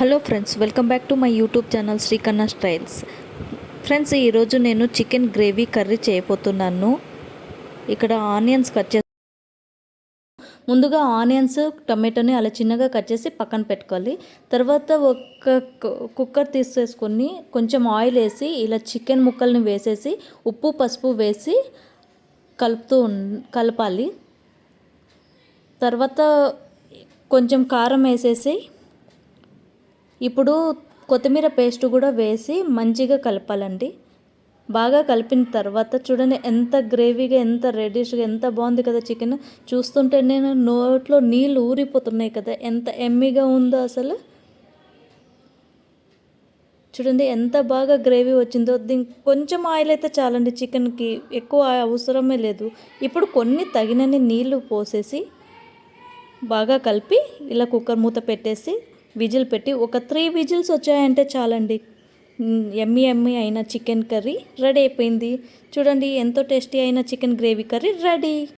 Hello friends welcome back to my YouTube channel Srikanna styles. Friends ఈరోజు నేను chicken gravy curry చేయబోతున్నాను. ఇక్కడ onions cut చే ముందుగా ఆనియన్స్ టమాటోని అలా చిన్నగా కట్ చేసి పక్కన పెట్టుకోవాలి. తర్వాత ఒక కుక్కర్ తీసేసుకొని కొంచెం ఆయిల్ వేసి ఇలా చికెన్ ముక్కల్ని వేసేసి ఉప్పు పసుపు వేసి కలుపుతూ కలపాలి. తర్వాత కొంచెం కారం వేసేసి ఇప్పుడు కొత్తిమీర పేస్ట్ కూడా వేసి మంచిగా కలపాలండి. బాగా కలిపిన తర్వాత చూడండి ఎంత గ్రేవీగా ఎంత రెడిష్గా ఎంత బాగుంది కదా చికెన్. చూస్తుంటే నేను నోట్లో నీళ్ళు ఊరిపోతున్నాయి కదా ఎంత ఎమ్మిగా ఉందో అసలు. చూడండి ఎంత బాగా గ్రేవీ వచ్చిందో దీనికి కొంచెం ఆయిల్ అయితే చాలండి చికెన్కి ఎక్కువ అవసరమే లేదు. ఇప్పుడు కొన్ని తగినన్ని నీళ్ళు పోసేసి బాగా కలిపి ఇలా కుక్కర్ మూత పెట్టేసి విజిల్ పెట్టి ఒక త్రీ విజిల్స్ వచ్చాయంటే చాలండి. ఎమ్మి ఎమ్మి అయిన చికెన్ కర్రీ రెడీ అయిపోయింది. చూడండి ఎంతో టేస్టీ అయిన చికెన్ గ్రేవీ కర్రీ రెడీ.